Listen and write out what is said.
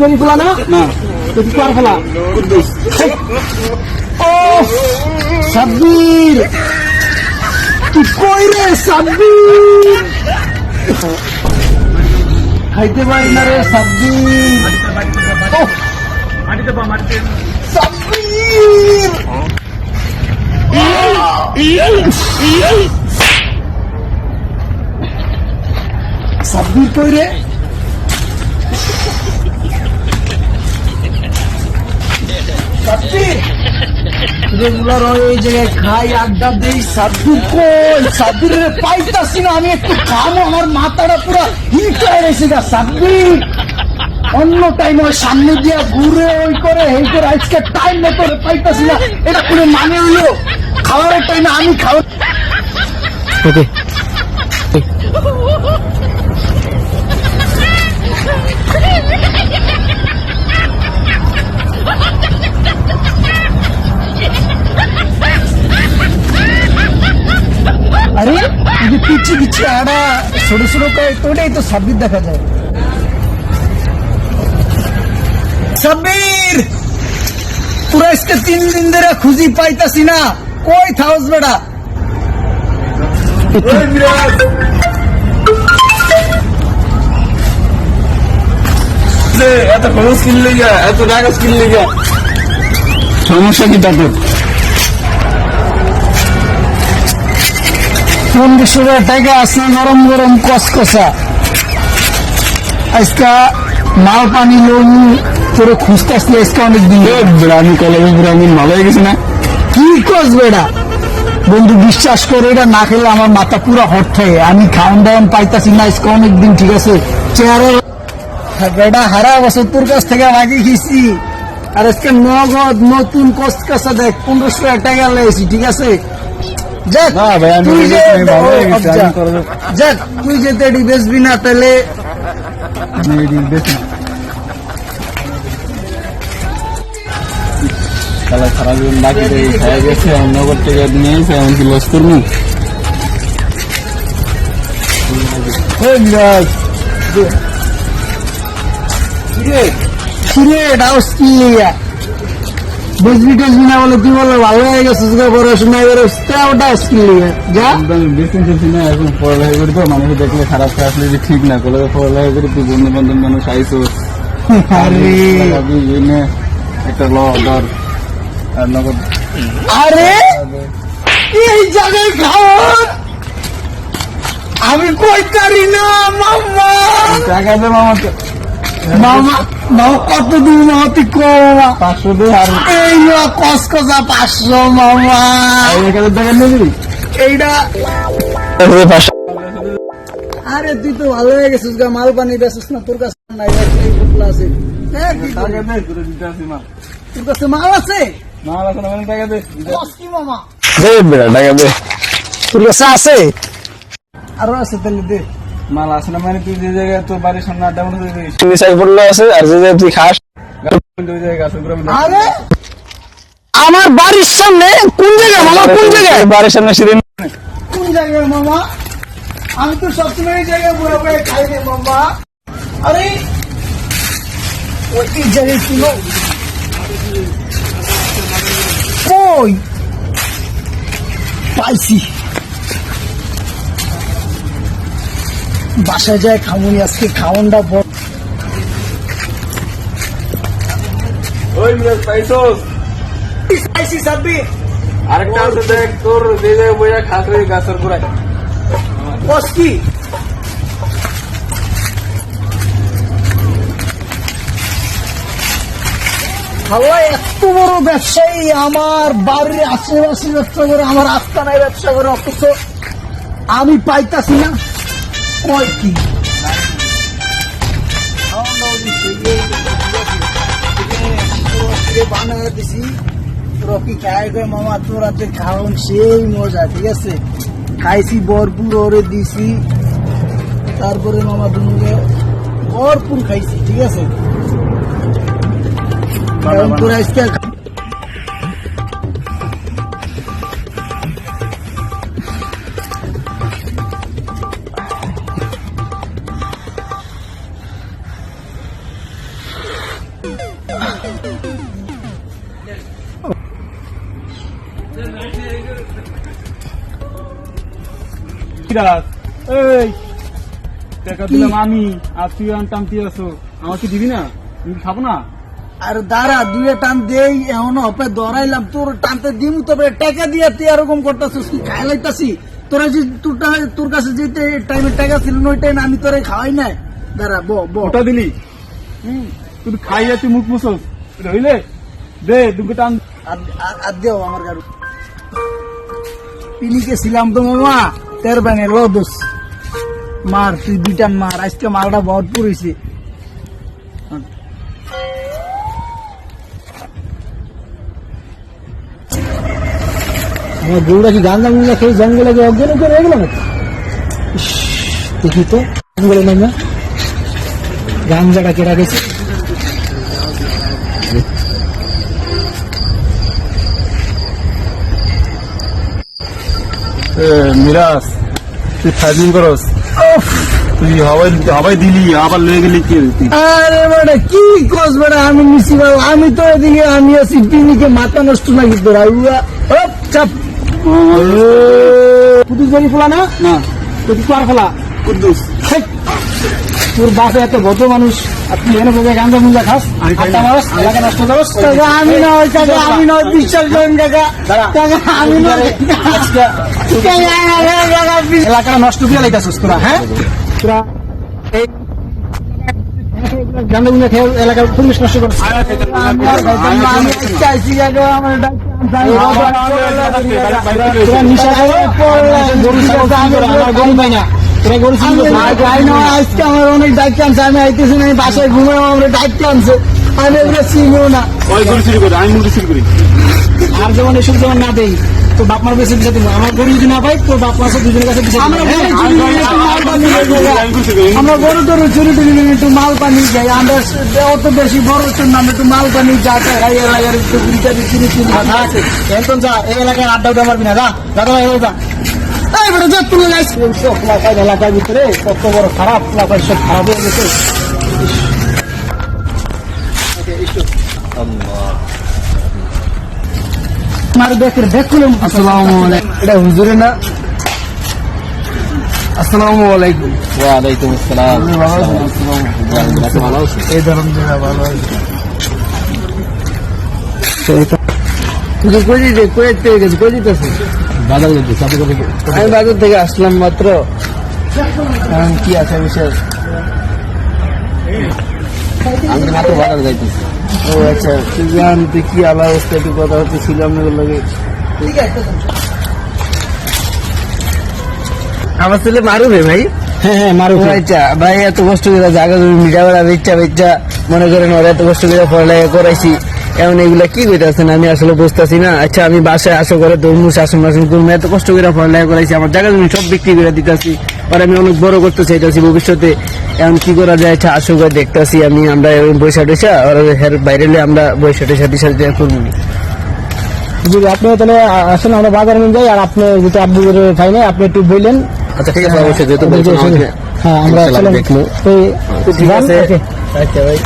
করি ফেলা। না না তুই কার খাইতে পারি না রে সাব্বির। সাব্বির! কই রে রেগুলার ওই জায়গায় খাই, আড্ডা দেই সাব্বির কই? সাব্বির পাইতাছি না, আমি একটু খাব আমার মাথাটা পুরো হিট হয়ে রয়েছে গা অন্য টাইম ওই সামনে দিয়া ঘুরে ওই করে, এই করে, আজকে টাইম মতো রে পাইতাছি না, এটা কোনো মানে হইল খাওয়ার টাইমে আমি খাওয়া ওকে আরে যে পিচ্ছি পিচ্ছি আড়া ছোট ছোট কয়েক ওটাই তো সাব্বির দেখা যায়। সাব্বির পুরো আজকে তিন দিন ধরে খুঁজি পাইতাছি না। কই থাউস বেড়া? এত খরচ কিনলে গা এত টাকা কিনলে গা সমস্যা কি তাদের পনেরোশো টাকা আছে গরম গরম কসকসা আজকা মাল পানি লোন আজকে অনেক দিন হয়ে গেছে না? কি কস বেড়া? বন্ধু বিশ্বাস করে এটা না খেলে আমার মাথা পুরো হট থাকে আমি খাওয়ান দাওয়ান পাইতাছি না আজকে অনেক দিন ঠিক আছে? চেহারা বেড়া হারা বছর তোর কাছ থেকে মাগি খেয়েছি আর আজকে নগদ নতুন কসকসা দেখ পনেরোশো টাকা লেগেছি ঠিক আছে? যাক না ভাই, আমি তুই যে আমি ভালো হয়ে গেছি, আমি যাক, করে- যাক তুই যে তেডি বেচবি না তাহলে আমি এটি বেশি তাহলে সারা জীবন বাকি থেকে খাওয়া গেছে আমি নগদ থেকে নিয়ে এসে এমনকি লস করব এই বিরাট কিরে ডাউস বেচবি না বলে তুই বলে ভালো হয়ে গেছিস পড়াশোনা এবার তাও ডাউস কি লিয়া যা। বেশি না এখন পড়ালেখা করি তো মানুষ দেখলে খারাপ করে আসলে যে ঠিক না কলেজে পড়ালেখা করি তুই বন্ধু বান্ধব মানুষ আইসো। আরে। একটা ল ধর আর নগদ। আরে? এই জায়গায় খাওয়ার আমি কই পারি না মামা টাকা দে মামা মামা মামা কত দিন কমা। পাঁচশো এই কসকসা পাঁচশো মামা। টাকা নিবি এইটা আরে তুই তো ভালো হয়ে গেছিস গা মাল পানি বেছিস না তোর কাছে নাই এই ফুটলা আছে। তোর কাছে মাল। আছে? মা আছে না মানে টাকা দে। কস কি মামা? দে বেড়া টাকা দে। তোর কাছে আছে? আরও আছে তাহলে দে। মাল আছে না? মানে তুই যে জায়গায় তোর বাড়ির সামনে আড্ডা মনে দিস নিচাই পড়ল আছে আর যে তুই খাস ওই জায়গায় গাছের আরে! আমার বাড়ির সামনে? কোন জায়গায় মামা? কোন জায়গায়? বাড়ির সামনে সিঁড়ি কোন জায়গায় মামা? আমি তো সবসময় এই জায়গায় বয়ে বয়ে খাই রে মামা। আরে! ওই জায়গায় ছিল কই? পাইছি। বাসায় যায় খামুনি আজকে খাওয়ানটা বড়। ওই মিরাজ পাইছোস? পাইছি সাব্বি আরেকটা আছে দেখ তোর যে জায়গায় বইয়া খাস রে গাছের গোড়ায়। কি? হাল্লা এত বড় ব্যবসায়ী আমার বাড়ির আশেপাশে ব্যবসা করে আমার আস্তানায় ব্যবসা করে অথচ আমি পাইতাছি না। কয় কি বানায় দিছি রকি খায় গো মামা তোর হাতে খাওয়ান সেই মজা ঠিক আছে খাইছি ভরপুর ওরে দিছি তারপরে মামা দুনুকে ভরপুর খাইছি ঠিক আছে এখন তোরা আজকে এই টাকা দিলাম আমি আর তুই আনতাম তুই আসো আমাকে দিবি না? আমি খাব না? আর দাঁড়া দুয়ে টান দেই এখন হপে দরাইলাম তোর টানতে দিমু তবে টাকা দিয়ে তুই এরকম করতেছিস কি খাই লাইতাছি? তোরা যে তোর তোর কাছে যেতে টাইমে টাকা ছিল না ওই টাইমে আমি তোরে খাওয়াই নাই। দাঁড়া ব ব। ওটা দিলি? তুই খাইয়া তুই মুখ মুসোস রইলে? দে দুটো টান। আর- দেও আমার গাড়ি। পিনিকে ছিলাম তো মামা তের ব্যাঙে লদোস। মার তুই দুইটা মার আজকে মালটা আমার গরুটা কি গান্দা মুন্দা খেয়ে জঙ্গলে গিয়ে অজ্ঞান করে হয়ে গেল দেখি তো জঙ্গলে নাম। না গাঞ্জাটা কেটা গেছে? মিরাজ তুই ফাইজিং করস। তুই হাওয়াই হাওয়াই দিলি আবার লেগে গেলি কি? আরে বেটা কি কস বেটা আমি নিছি বাবু আমি তো এদিকে আমি আছি পিনিকে মাথা নষ্ট নাকি তোরা উয়া ওপ চাপ। পুতুল বাড়ি ফোলা না? না। তুই কার ফোলা। কুদ্দুস তোর বাপে এত ভদ্র মানুষ আর তুই এনে বোঝা গান্দা মুন্দা খাস আমি খাই আড্ডা না। মারস এলাকা নষ্ট করস কাকা আমি কাকা আমি নয় বিশ্বাস করেন কাকা কাকা আমি এলাকাটা নষ্ট দিয়ে লাইতাছিস তোরা হ্যাঁ তোরা এই গান্দা মুন্দা খেয়ে এলাকার পরিবেশ নষ্ট করছিস আমি আর খাইতাম না, আমি চাইছি কাকা আমার তোরা নিশা করে গরু ছাগল আমার গরু পাই না না আজকে আমার অনেক দায়িত্ব আনছে আমি আইতেছি না আমি বাসায় ঘুমাই আমার দায়িত্ব আনছে আমি এগুলো চিনিও না। আর যেমন এসব যেমন না দেই তো বাপ মার বেশি দিতে আমার গরু যদি না পাই তো বাপ মার দুজনের কাছে দিতে আমরা গরু টরু চুরি টুরি একটু মাল পানি যাই আমরা অত বেশি বড় তোর নামে একটু মাল পানি যা খাই এলাকার একটু এখন যা এই এলাকায় আড্ডা উঠে মারবি না যা। ভাই যা। এই বেটা যা তুলে যাইস সব এলাকায় এলাকার ভিতরে কত বড় খারাপ এলাকায় সব খারাপ হয়ে গেছে। দেখের আসসালামু আলাইকুম। এটা হুজুরে না? আসসালামু আলাইকুম। আসসালাম। ভালো আছে এই ধরম জায়গা ভালো আছে কই দিতে কই থেকে কই দিতেছিস আমি বাজার থেকে আসলাম মাত্র। কি আছে বিশেষ? আমি মাত্র বাজার যাইতেছি। ও আচ্ছা তুই জান তুই কি আলাদা অবস্থা একটু কথা হচ্ছে লাগে? আমার ছেলে মারুবে ভাই। হ্যাঁ হ্যাঁ মারু আচ্ছা ভাই এত কষ্ট করে জায়গা মিটা বেড়া বেচা বেচা মনে করেন ওরা এত কষ্ট করে পড়ালেখা করাইছি। এমন এগুলা কি কইতাছেন? আমি আসলে বুঝতেছি না। আচ্ছা আমি বাসায় আসো করে তরমুজ শাসন মাসন করব এত কষ্ট করে পড়ালেখা করাইছি আমার জায়গা জমি সব বিক্রি করে দিতেছি। আর আমি অনেক বড় করতে চাইতেছি ভবিষ্যতে। এখন কি করা যায়? আচ্ছা আসো করে দেখতেছি আমি আমরা এরকম পয়সা টয়সা আর হের বাইরে আমরা টয়সা টিসা দিয়ে করব যদি আপনি তাহলে আসেন আমরা বাজারে নিয়ে যাই আর আপনি যেটা আপনি খাই না আপনি একটু বললেন আচ্ছা ঠিক আছে অবশ্যই যেহেতু হ্যাঁ আমরা চলেন। তো ঠিক আছে। আচ্ছা ভাই।